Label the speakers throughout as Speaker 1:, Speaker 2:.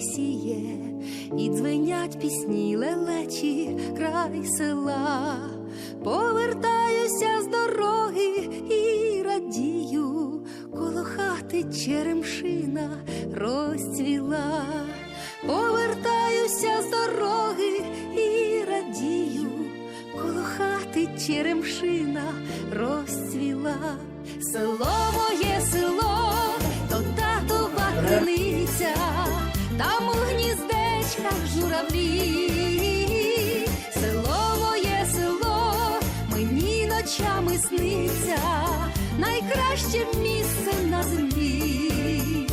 Speaker 1: сіє, і дзвенять пісні лелечі край села. Повертаюся з дороги і радію, коло хати черемшина розцвіла. Повертаюся з дороги і радію, коло хати черемшина розцвіла. Село моє село, то татова криниця, там у гніздечках журавлі. Село моє село, мені ночами сниться, найкраще місце на землі.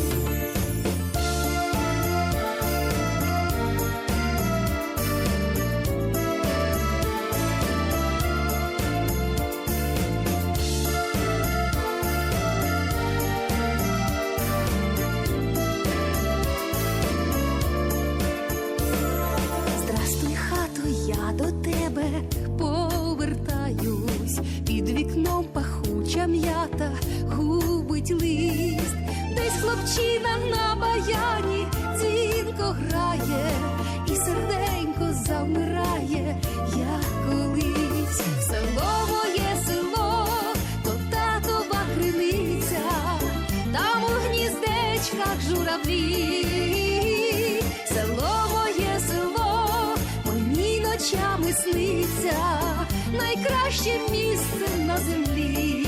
Speaker 1: Сниться, найкраще місце на землі.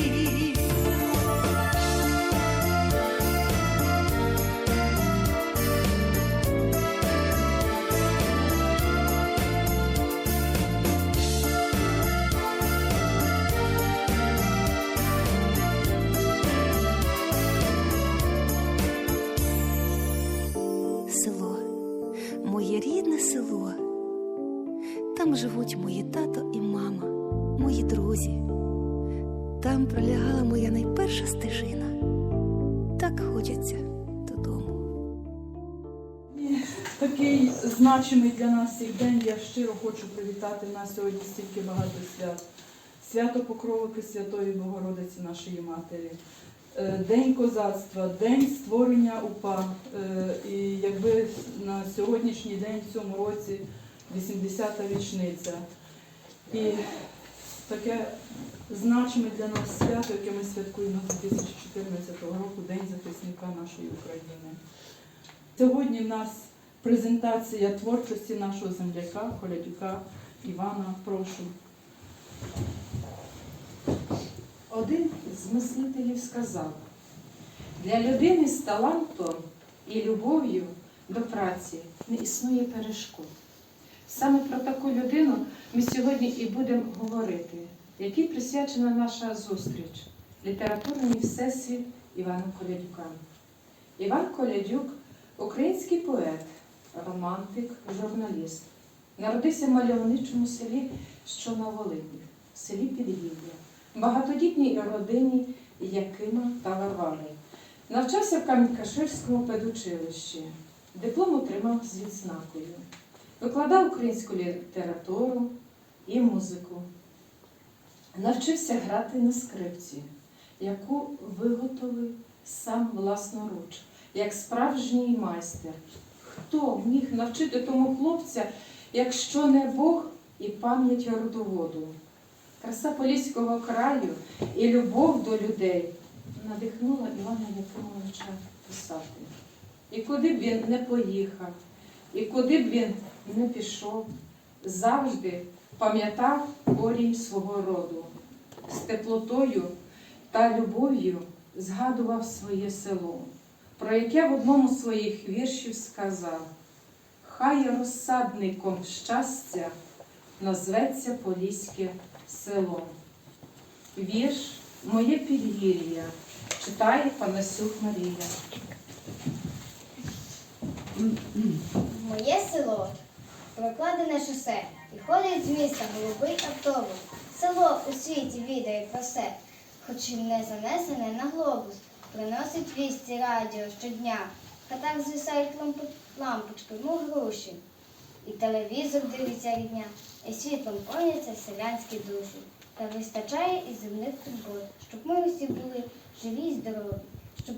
Speaker 2: Значимий для нас цей день я щиро хочу привітати нас сьогодні стільки багато свят. Свято Покрови Святої Богородиці нашої Матері, Е, День козацтва, День створення УПА. Е, І якби на сьогоднішній день в цьому році 80-та річниця. І таке значиме для нас свято, яке ми святкуємо 2014 року, День захисника нашої України. Сьогодні в нас презентація творчості нашого земляка, колядюка Івана. Прошу.
Speaker 3: Один з мислителів сказав, для людини з талантом і любов'ю до праці не існує перешкод. Саме про таку людину ми сьогодні і будемо говорити, якій присвячена наша зустріч літературний всесвіт Івана Колядюка. Іван Колядюк український поет, романтик, журналіст. Народився в мальовничому селі, що на Волині, селі Підгір'я багатодітній родині Якима та Варвари. Навчався в Кам'янка-Ширському педучилищі. Диплом отримав з відзнакою. Викладав українську літературу і музику. Навчився грати на скрипці, яку виготовив сам власноруч, як справжній майстер. Хто міг навчити тому хлопця, якщо не Бог і пам'ять родоводу? Краса Поліського краю і любов до людей надихнула Івана Якимовича писати. І куди б він не поїхав, і куди б він не пішов, завжди пам'ятав корінь свого роду, з теплотою та любов'ю згадував своє село, про яке в одному з своїх віршів сказав: Хай розсадником щастя назветься Поліське село. Вірш Моє підгір'я читає Панасюк Марія.
Speaker 4: Моє село прокладене шосе і ходить з міста голубий автобус. Село у світі відає про все, хоч і не занесене на глобус. Приносить вісті радіо щодня. В хатах звисають лампо- лампочки, мов груші. І телевізор дивиться рідня, і світлом повняться селянські душі. Та вистачає і земних турбот, щоб ми усі були живі й здорові, щоб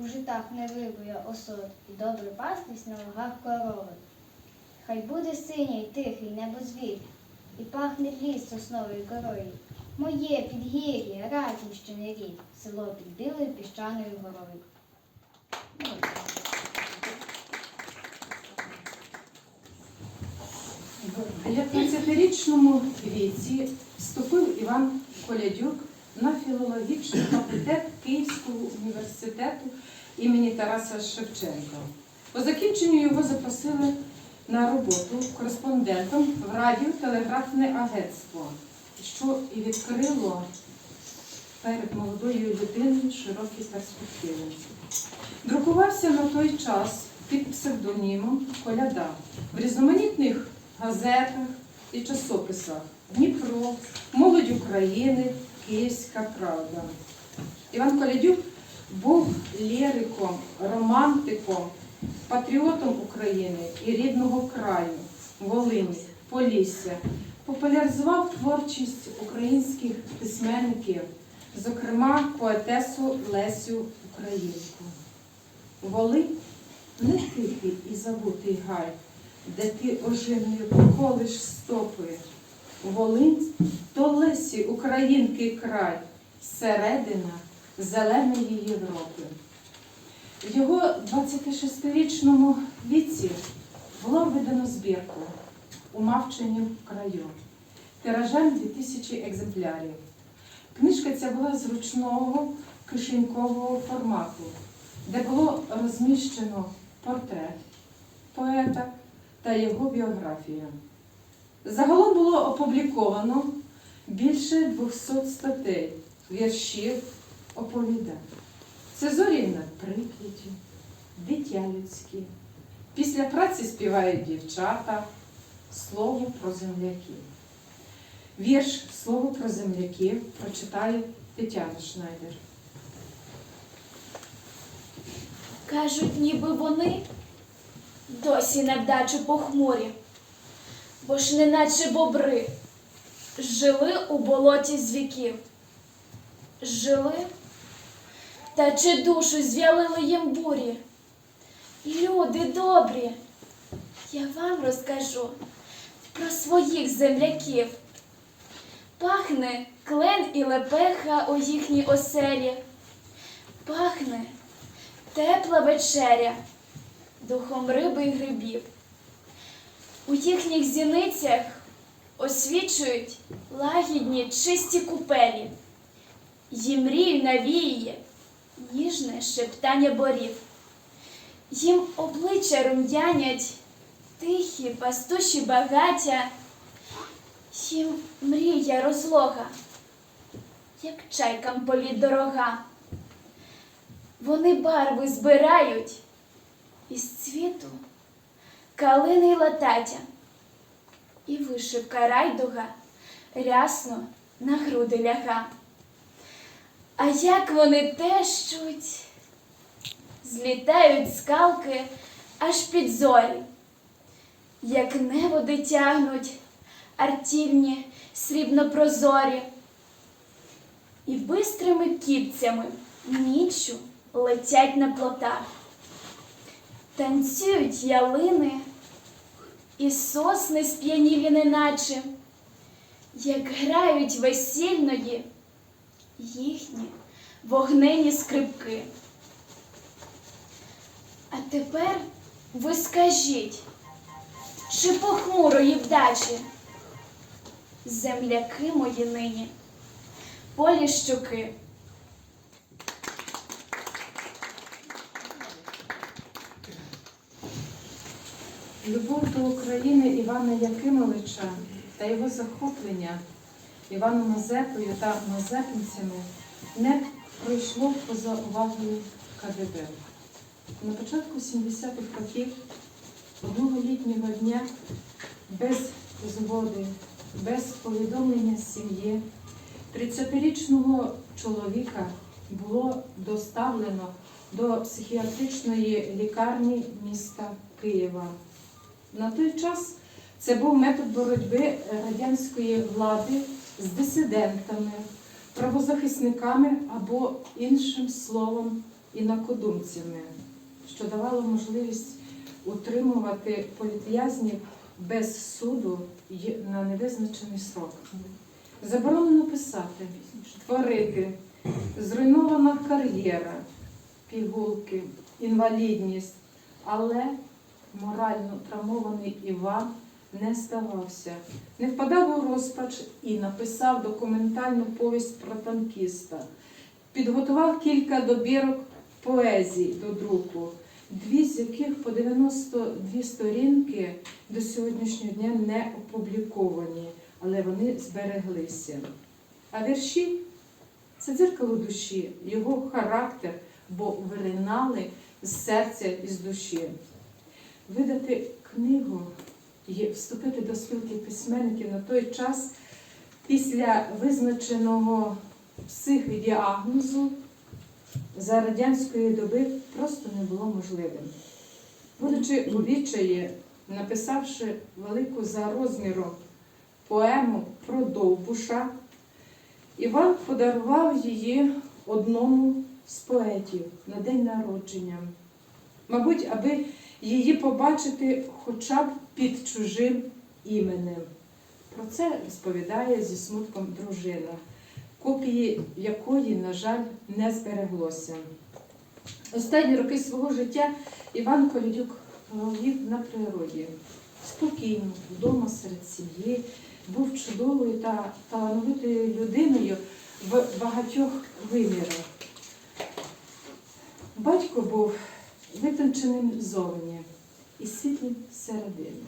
Speaker 4: у житах не вибує осот, і добре пастись на лугах корови. Хай буде синій, тихий небозвір, і пахне ліс сосновою корою. Моє підгір'я, Радінщини рід, село під білою піщаною горою.
Speaker 3: В 19-річному віці вступив Іван Колядюк на філологічний факультет Київського університету імені Тараса Шевченка. По закінченню його запросили на роботу кореспондентом в радіотелеграфне агентство, що і відкрило перед молодою людиною широкі перспективи. Друкувався на той час під псевдонімом Коляда в різноманітних газетах і часописах Дніпро, Молодь України, Київська Правда. Іван Колядюк був ліриком, романтиком, патріотом України і рідного краю, Волині, Полісся. Популяризував творчість українських письменників, зокрема поетесу Лесю Українку. Волинь не тихий і забутий гай, де ти ожиною поколиш стопи. Волинь то Лесі Українки край, середина зеленої Європи. В його 26-річному віці було видано збірку у мавченім краю тиражем 2000 екземплярів. Книжка ця була зручного кишенькового формату, де було розміщено портрет поета та його біографія. Загалом було опубліковано більше 200 статей, віршів, оповідань. Це зорі над Прип'яттю, дитя людське. Після праці співають дівчата, слово про земляків. Вірш Слово про земляків прочитає Тетяна Шнайдер.
Speaker 5: Кажуть, ніби вони досі невдачу похмурі, бо ж неначе бобри жили у болоті з віків. Жили, та чи душу зв'ялили їм бурі? Люди добрі, я вам розкажу про своїх земляків. Пахне клен і лепеха у їхній оселі. Пахне тепла вечеря, духом риби й грибів. У їхніх зіницях освічують лагідні чисті купелі, їм мрію навіє ніжне шептання борів. Їм обличчя рум'янять тихі пастуші багаття, їм мрія розлога, як чайкам політ дорога. Вони барви збирають із цвіту калини й латаття, і вишивка райдуга рясно на груди ляга. А як вони тещуть, злітають скалки аж під зорі, як неводи тягнуть артільні срібно-прозорі, і бистрими кіпцями ніччю летять на плотах. Танцюють ялини і сосни сп'янілі неначе, як грають весільної їхні вогнені скрипки. А тепер ви скажіть, чи похмурої вдачі земляки мої нині, полі щуки.
Speaker 3: Любов до України Івана Якимовича та його захоплення Іваном Мазепою та мазепинцями не пройшло поза увагою КДБ. На початку 70-х років одного літнього дня без згоди, без повідомлення сім'ї 30-річного чоловіка було доставлено до психіатричної лікарні міста Києва. На той час це був метод боротьби радянської влади з дисидентами, правозахисниками або іншим словом інакодумцями, що давало можливість утримувати політв'язнів без суду на невизначений срок. Заборонено писати, творити, зруйнована кар'єра, пігулки, інвалідність, але морально травмований Іван не здавався, не впадав у розпач і написав документальну повість про танкіста. Підготував кілька добірок поезій до друку, дві з яких по 92 сторінки до сьогоднішнього дня не опубліковані, але вони збереглися. А вірші це дзеркало душі, його характер, бо виринали з серця і з душі. Видати книгу і вступити до спілки письменників на той час після визначеного психдіагнозу за радянської доби просто не було можливим. Будучи у відчаї, написавши велику за розміром поему про Довбуша, Іван подарував її одному з поетів на день народження. Мабуть, аби її побачити хоча б під чужим іменем. Про це розповідає зі смутком дружина, копії якої, на жаль, не збереглося. Останні роки свого життя Іван Колядюк провів на природі. Спокійно, вдома серед сім'ї, був чудовою та талановитою людиною в багатьох вимірах. Батько був витонченим зовні і світлим зсередини.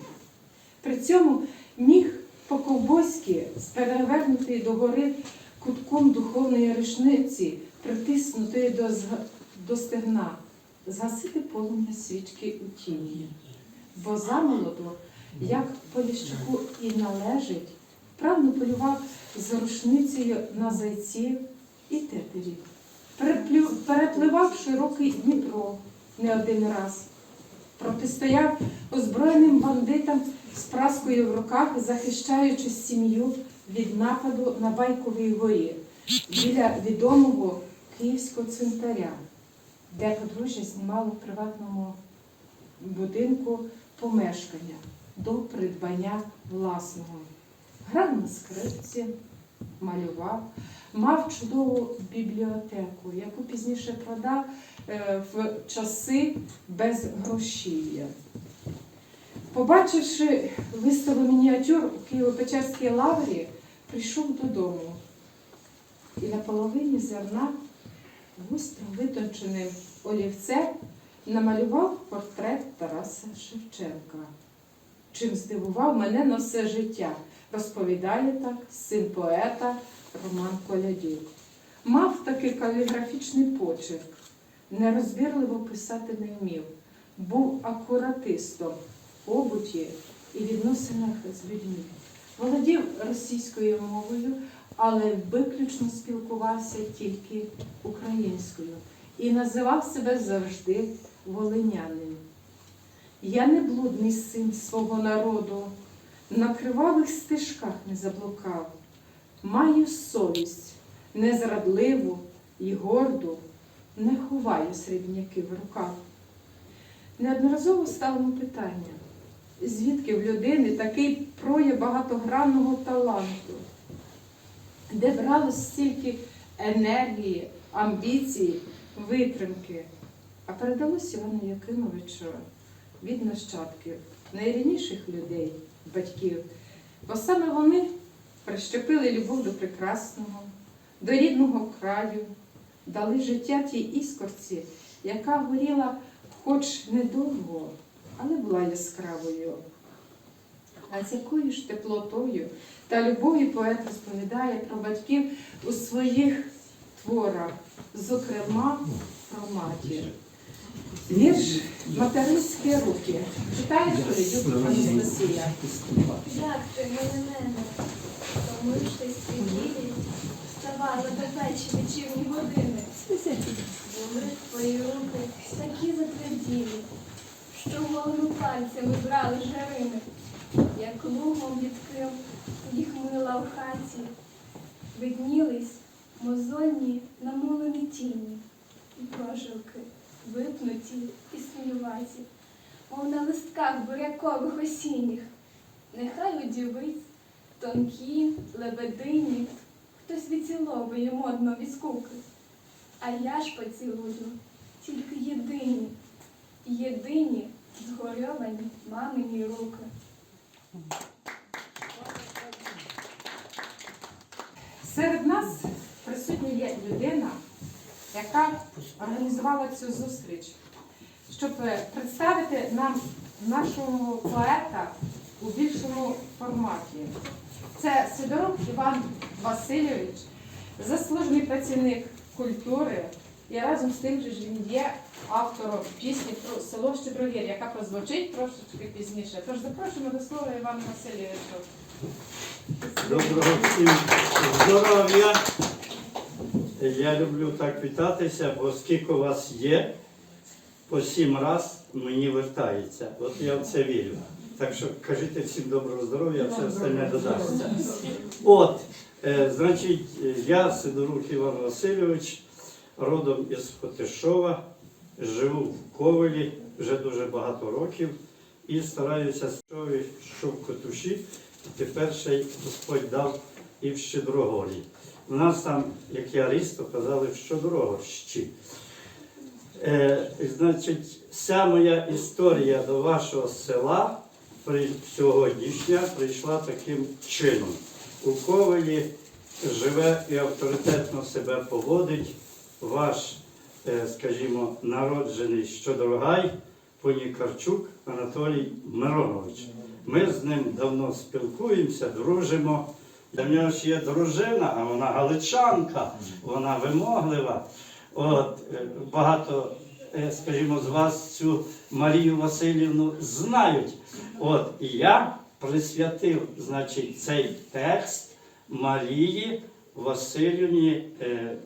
Speaker 3: При цьому міг по-ковбойськи з перевернутої догори кутком духовної рушниці, притиснутої до, до стегна, згасити полум'я свічки у тіні. Бо замолоду, як Поліщуку і належить, правно полював з рушницею на зайців і тетерів, перепливав широкий Дніпро не один раз, протистояв озброєним бандитам з праскою в руках, захищаючи сім'ю від нападу на Байковій горі біля відомого київського цвинтаря, де подружжя знімало в приватному будинку помешкання до придбання власного. Грав на скрипці, малював, мав чудову бібліотеку, яку пізніше продав е, в часи без грошів'я. Побачивши виставу мініатюр у Києво-Печерській лаврі, прийшов додому і на половині зерна густро витонченим олівцем намалював портрет Тараса Шевченка, чим здивував мене на все життя, розповідає так син поета Роман Колядюк. Мав такий каліграфічний почерк, нерозбірливо писати не вмів, був акуратистом в побуті і відносинах з людьми. Володів російською мовою, але виключно спілкувався тільки українською і називав себе завжди волинянин. Я не блудний син свого народу, на кривавих стежках не заблукав. Маю совість незрадливу і горду, не ховаю срібняки в руках. Неодноразово ставимо питання, звідки в людини такий прояв багатогранного таланту, де бралось стільки енергії, амбіцій, витримки, а передалось Івану Якимовичу від нащадків, найрідніших людей, батьків, бо саме вони прищепили любов до прекрасного, до рідного краю, дали життя тій іскорці, яка горіла хоч недовго, але була яскравою. А з якою ж теплотою та любов'ю поет розповідає про батьків у своїх творах, зокрема про матір. Вірш Материнські руки. Читає Колядюк Анастасія.
Speaker 5: Як ти мене помившись піділі, вставала до печі вечірні години. Були твої руки такі затверділі, що голими пальцями брали жарини, як лугом відкрив їх мила в хаті, виднілись мозольні намулені тіні, і
Speaker 6: прожилки, випнуті і сміюваті, мов на листках бурякових осінніх. Нехай у дівиць тонкі, лебедині, хтось відціловує модно від скуки. А я ж поцілую тільки єдині, єдині згорьовані мамині руки.
Speaker 3: Серед нас присутня є людина, яка організувала цю зустріч, щоб представити нам нашого поета у більшому форматі. Це Сидорук Іван Васильович, заслужений працівник культури, і разом з тим же ж він є автором пісні про село Щедрогір, яка прозвучить трошечки пізніше. Тож запрошуємо до слова Івана Васильовича.
Speaker 7: Доброго всім здоров'я. Я люблю так вітатися, бо скільки у вас є, по сім раз мені вертається. От я в це вірю. Так що кажіть всім доброго здоров'я, все остальне додасться. От, е, значить, я Сидорук Іван Васильович, родом із Фотишова, живу в Ковелі вже дуже багато років і стараюся щоб в Котуші, і тепер ще й Господь дав і в Щедрогорі. У нас там, як я ріс, казали в Щедрогорщі. Е, значить, вся моя історія до вашого села при сьогоднішня прийшла таким чином. У Ковелі живе і авторитетно себе поводить ваш, е, скажімо, народжений Щодрогай Понікарчук Анатолій Миронович. Ми з ним давно спілкуємося, дружимо. Для нього ж є дружина, а вона галичанка, вона вимоглива. От, е, багато, е, скажімо, з вас цю Марію Васильівну знають. От, і я присвятив, значить, цей текст Марії Васильівні е,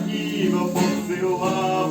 Speaker 8: вояків посилали.